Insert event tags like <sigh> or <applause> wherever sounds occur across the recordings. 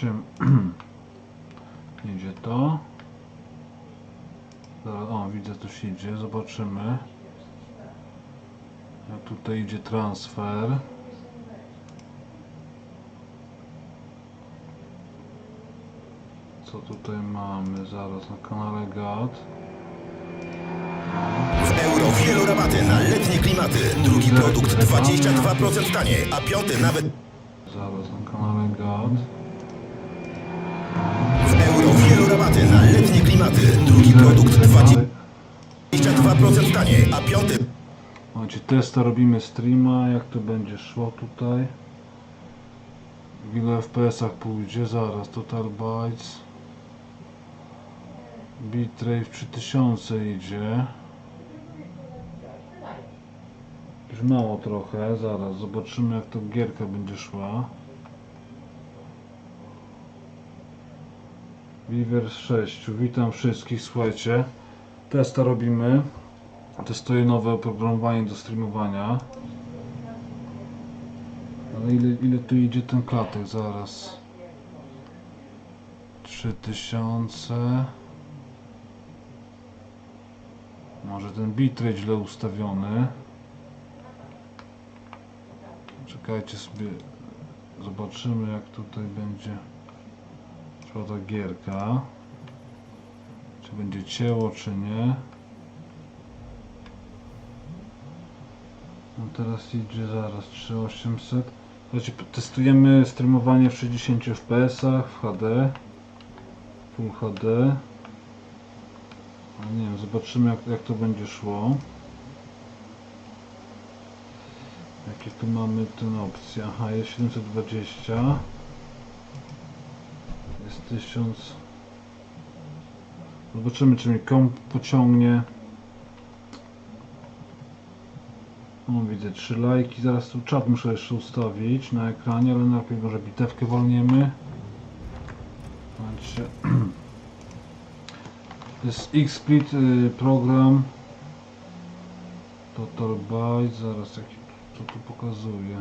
8 <clears throat> idzie to. Zaraz, o, widzę, coś idzie, zobaczymy. Jak tutaj idzie transfer. Co tutaj mamy? Zaraz na kanale GAT. W euro wielorabaty na letnie klimaty. Drugi produkt 22% taniej, a piąty nawet Zaraz na kanale GAT. 22% taniej, a piąty Macie testa, robimy streama, jak to będzie szło tutaj. W ilu FPS-ach pójdzie? Zaraz, Total Bytes. Bitrate w 3000 idzie. Już mało trochę, zaraz zobaczymy jak to gierka będzie szła. Weaver 6, witam wszystkich, słuchajcie. Testa robimy. Testuję nowe oprogramowanie do streamowania. Ale ile, ile tu idzie ten klatek? Zaraz. 3000. Może ten bitrate źle ustawiony. Czekajcie sobie. Zobaczymy jak tutaj będzie szła ta gierka. Czy będzie cięło, czy nie. No teraz idzie zaraz 3800. Słuchajcie, testujemy streamowanie w 60 fps w HD. Full HD. Nie wiem, zobaczymy jak, jak to będzie szło. Jakie tu mamy ten opcje? Aha, jest 720. Jest 1000. Zobaczymy czy mi komp pociągnie. O, widzę trzy lajki. Zaraz tu czat muszę jeszcze ustawić na ekranie, ale najpierw może bitewkę wolniemy. To <clears throat> jest X-Split y, program. Total Byte. Zaraz jaki co tu pokazuje.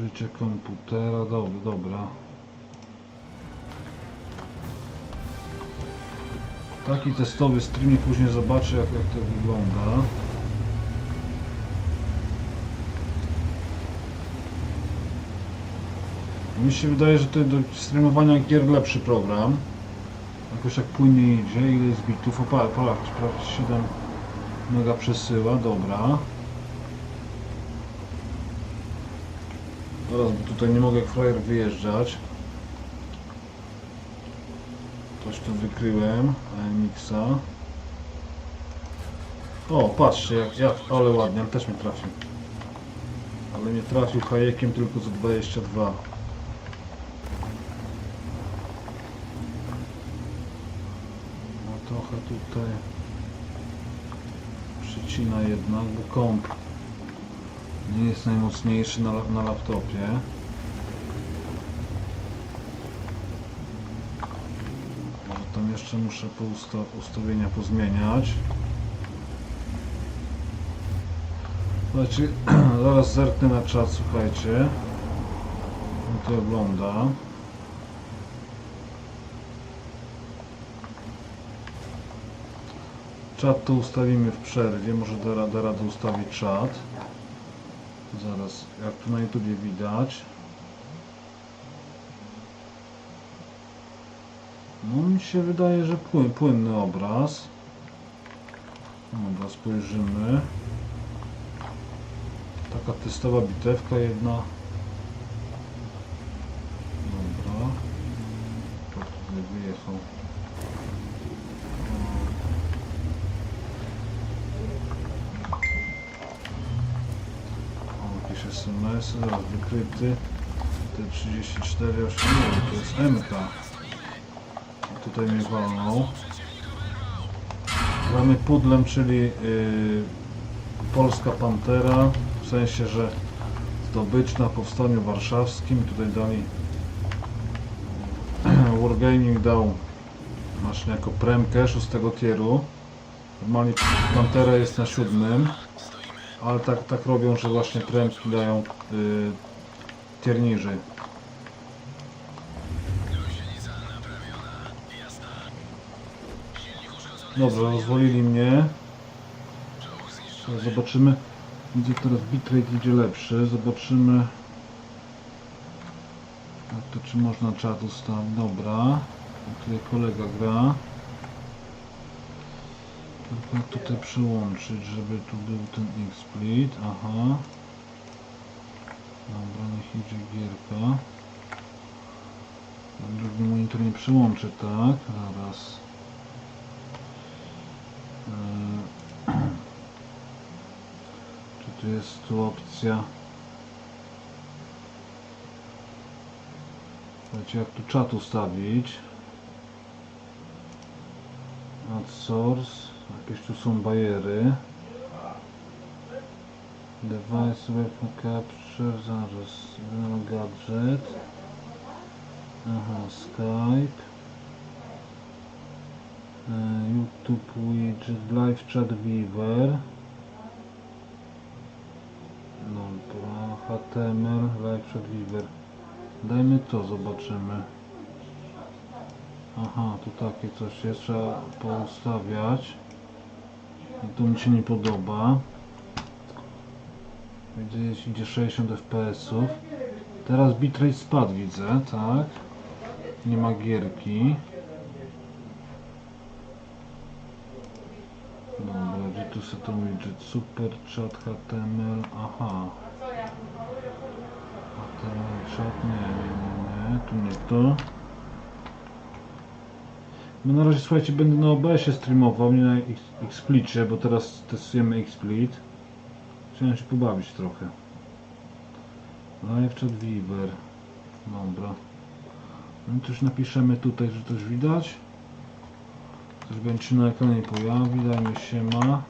Użycie komputera. Dobra, dobra. Taki testowy stream i później zobaczę jak, jak to wygląda. Mi się wydaje, że to do streamowania gier lepszy program. Jakoś jak płynnie idzie, ile jest bitów, o pa- patrz, prawie 7 mega przesyła, dobra. Teraz, bo tutaj nie mogę jak frajer wyjeżdżać. Coś tu wykryłem, AMX-a. O, patrzcie, jak, jak, ale ładnie, on też mnie trafił. Ale nie trafił hajekiem tylko za 22. No trochę tutaj przycina jednak, bo komp nie jest najmocniejszy na, na laptopie. Może tam jeszcze muszę po usta ustawienia pozmieniać. Słuchajcie, <clears throat> zaraz zerknę na czat, słuchajcie. Jak to wygląda. Czat to ustawimy w przerwie, może da, da radę ustawić czat. Zaraz, jak tu na YouTubie widać. No mi się wydaje, że płyn, płynny obraz. Dobra, spojrzymy. Taka testowa bitewka jedna. Dobra. To tutaj wyjechał. O, jakieś SMS, zaraz wykryty. T34, już nie wiem, to jest MK. Tutaj mnie walnął. Gramy pudlem, czyli yy, Polska Pantera, w sensie, że zdobycz na powstaniu warszawskim. Tutaj dali <clears throat> Wargaming dał właśnie jako premkę szóstego tieru. Normalnie Pantera jest na siódmym, ale tak, tak robią, że właśnie premki dają y, tier niżej. Dobra, rozwolili mnie. Zobaczymy. Widzę teraz bitrate idzie lepszy. Zobaczymy. To czy można czat ustawić? Dobra. Tutaj kolega gra. Jak tutaj przyłączyć, żeby tu był ten XSplit. Aha. Dobra, niech idzie gierka. Na Drugi monitor nie przyłączy, tak? Zaraz. Czy tu jest tu opcja? Słuchajcie, jak tu czat ustawić? Add source. Jakieś tu są bariery. Device web capture, zaraz. No, gadżet. Aha, Skype. E, YouTube widget, live chat viewer. Dobra, HTML, live chat viewer. Dajmy to, zobaczymy. Aha, tu takie coś jest, trzeba poustawiać. To mi się nie podoba. Jest, idzie 60 fps-ów. Teraz bitrate spadł, widzę, tak? Nie ma gierki. Dobra, gdzie tu są to widget? Super chat, HTML, aha. HTML chat, nie, nie, nie, nie, tu nie to. No na razie słuchajcie, będę na OBS-ie streamował, nie na X- XSplicie, bo teraz testujemy XSplit. Chciałem się pobawić trochę. Live chat Weaver. Dobra. No coś napiszemy tutaj, że coś widać. Coś będzie na ekranie pojawi, dajmy się ma.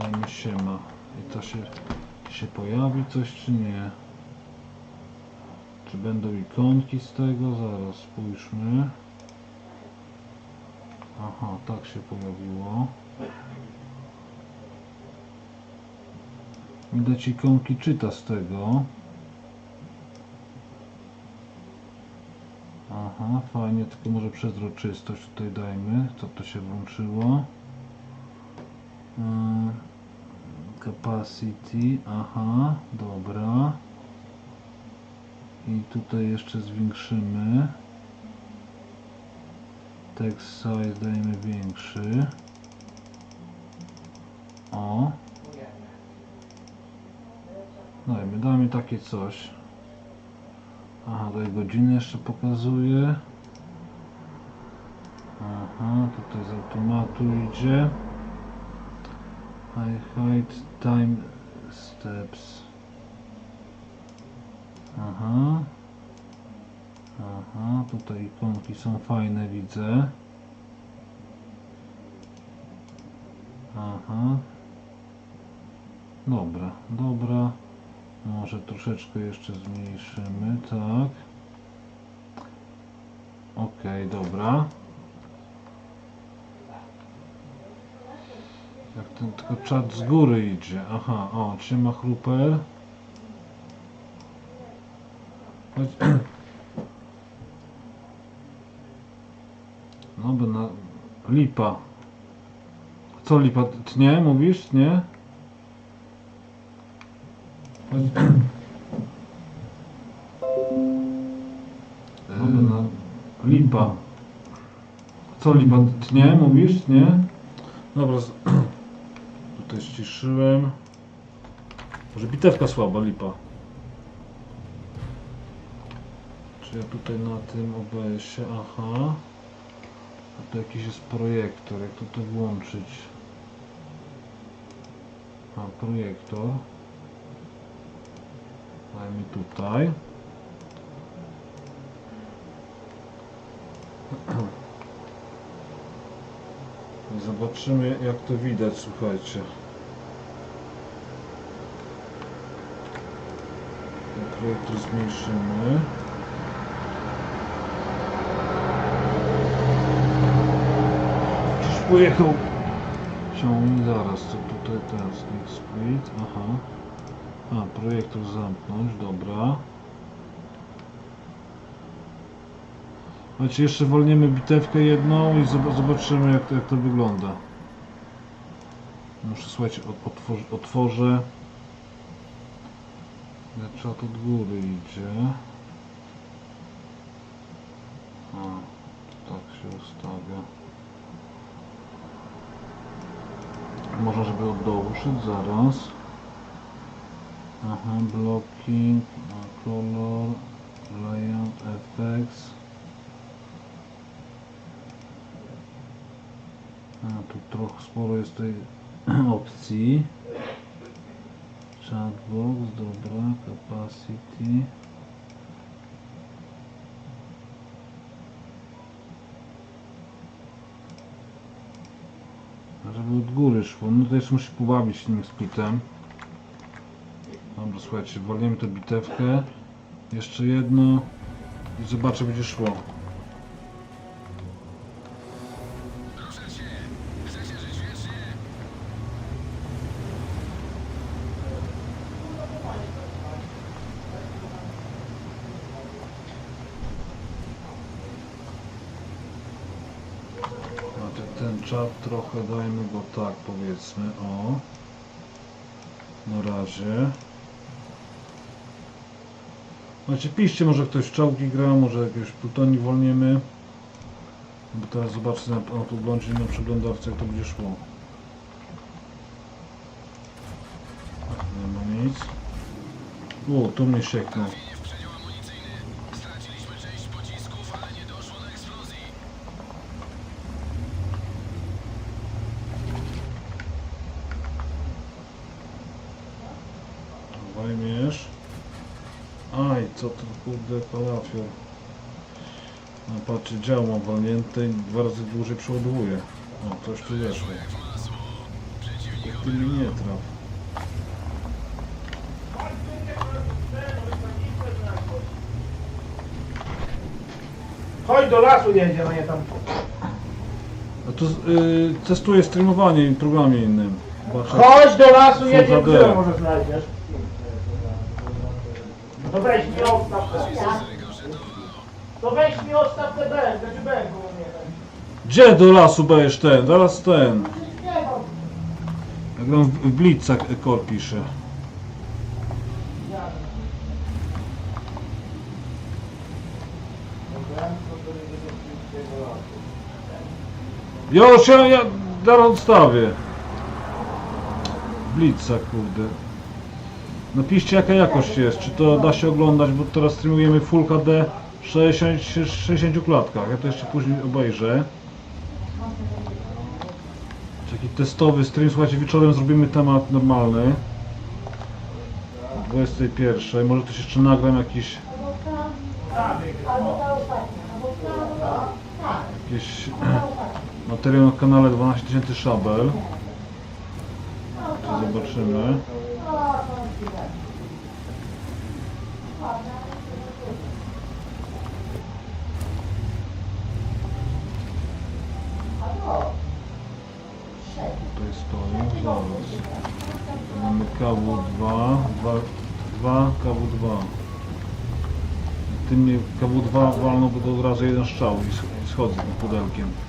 Dajmy się ma. I to się, się pojawi coś czy nie? Czy będą ikonki z tego? Zaraz spójrzmy. Aha, tak się pojawiło. Widać ikonki czyta z tego. Aha, fajnie, tylko może przezroczystość tutaj dajmy. Co to się włączyło? Yy, Capacity, aha, dobra. I tutaj jeszcze zwiększymy. Text size dajemy większy. O. Dajmy, dajmy takie coś. Aha, tutaj godziny jeszcze pokazuje. Aha, tutaj z automatu idzie. High height time steps. Aha. Aha, tutaj ikonki są fajne, widzę. Aha. Dobra, dobra. Może troszeczkę jeszcze zmniejszymy, tak. Okej, dobra. Jak ten tylko czat z góry idzie. Aha, o, trzyma chruper. Chodź. No by na... Lipa. Co lipa? Tnie, mówisz? Tnie? Chodź. No by na... Lipa. Co lipa? Tnie, mówisz? Tnie? Dobra, <clears throat> tutaj ściszyłem. Może bitewka słaba, lipa. Czy ja tutaj na tym OBS-ie, aha. A tu jakiś jest projektor, jak to to włączyć? A, projektor. Dajmy tutaj. <clears throat> Zobaczymy jak to widać, słuchajcie. Projektor zmniejszymy. Pojechał ciągnik zaraz, co tutaj teraz split, aha. A, projektor zamknąć, dobra. Znaczy jeszcze wolnimy bitewkę jedną i zob- zobaczymy jak to, jak to wygląda. Muszę słuchajcie, otworzy, otworzę. Czat od góry idzie. A, tak się ustawia. Może żeby szedł zaraz. Aha, blocking, color, layout, effects. A, tu trochę sporo jest tej <clears throat> opcji. Chatbox, dobra, capacity. Żeby od góry szło, no to jeszcze musi pobawić tym splitem. Dobra, słuchajcie, walniemy tę bitewkę. Jeszcze jedno i zobaczę, będzie szło. Ten czat trochę dajmy go tak powiedzmy, o. Na razie. Znaczy piszcie, może ktoś w czołgi gra, może jakieś plutoni wolniemy. Bo teraz zobaczcie na, na podglądzie na przeglądarce jak to będzie szło. Nie ma nic. O, tu mnie sieknął. Co to kurde kalafior. No patrzcie, dział mam walnięte i dwa razy dłużej przeładowuje. O, coś tu weszło. Jak ty mi nie traf. Chodź do lasu jedzie, no nie tam. A to y, testuję streamowanie w programie innym. Chodź do lasu jedzie, które może znajdziesz. To weź mi odstaw te To weź mi odstaw te bęk, znaczy bęk było mnie. Gdzie do lasu będziesz ten? Zaraz ten. Nie mam. Jak tam w, w Blitzach Kor pisze. Już ja, ja zaraz odstawię. Blitza, kurde. Napiszcie jaka jakość jest, czy to da się oglądać, bo teraz streamujemy Full HD w 60, 60 klatkach. Ja to jeszcze później obejrzę. Taki testowy stream, słuchajcie, wieczorem zrobimy temat normalny. O 21. Może też jeszcze nagram jakiś jakiś materiał na kanale 12 tysięcy szabel. Zobaczymy. Tutaj stoi, zaraz. Mamy KW2, 2, KW2. Tym mnie KW2 walną, bo to od razu jeden strzał i schodzę tym pudelkiem.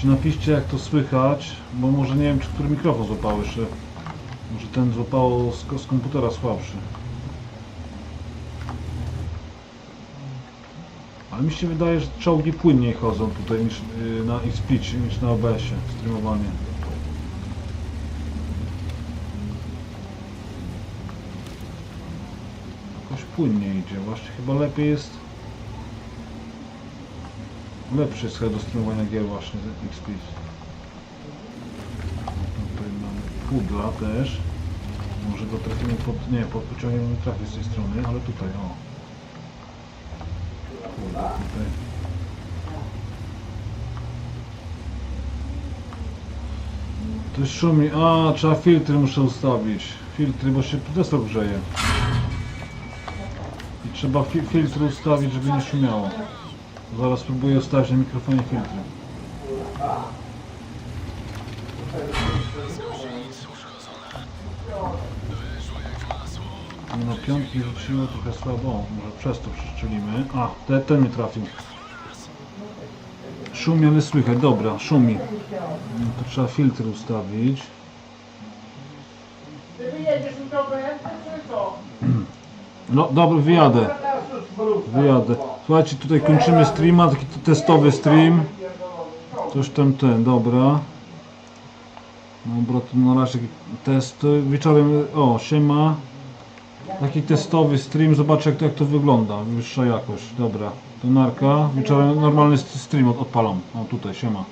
Właśnie napiszcie jak to słychać, bo może nie wiem czy który mikrofon złapał jeszcze. Może ten złapało z, z komputera słabszy. Ale mi się wydaje, że czołgi płynniej chodzą tutaj niż yy, na Xplicie, niż na OBS-ie streamowanie. Jakoś płynnie idzie, właśnie chyba lepiej jest lepszy jest chyba do streamowania gier właśnie z XP. Tutaj mamy pudla też. Może go trafimy pod, nie, pod pociągiem nie trafi z tej strony, ale tutaj, o. Kurde, tutaj. To szumi. A, trzeba filtry muszę ustawić. Filtry, bo się procesor grzeje. I trzeba fi filtry ustawić, żeby nie szumiało. Zaraz spróbuję ustawić na mikrofonie filtry. No piątki rzuciło trochę słabo, może przez to przeszczelimy. A, ten, ten mnie trafił. Szumi, ale słychać, dobra, szumi. No to trzeba filtr ustawić. Wyjedziesz mi? No dobra, wyjadę. Wyjadę. Słuchajcie, tutaj kończymy streama, taki testowy stream. Coś tam ten, dobra. Dobra, to na razie test. Wieczorem, o, siema. Taki testowy stream, zobaczę jak to, jak to wygląda. Wyższa jakość, dobra. To narka. Wieczorem normalny stream od- odpalam. O, tutaj, siema.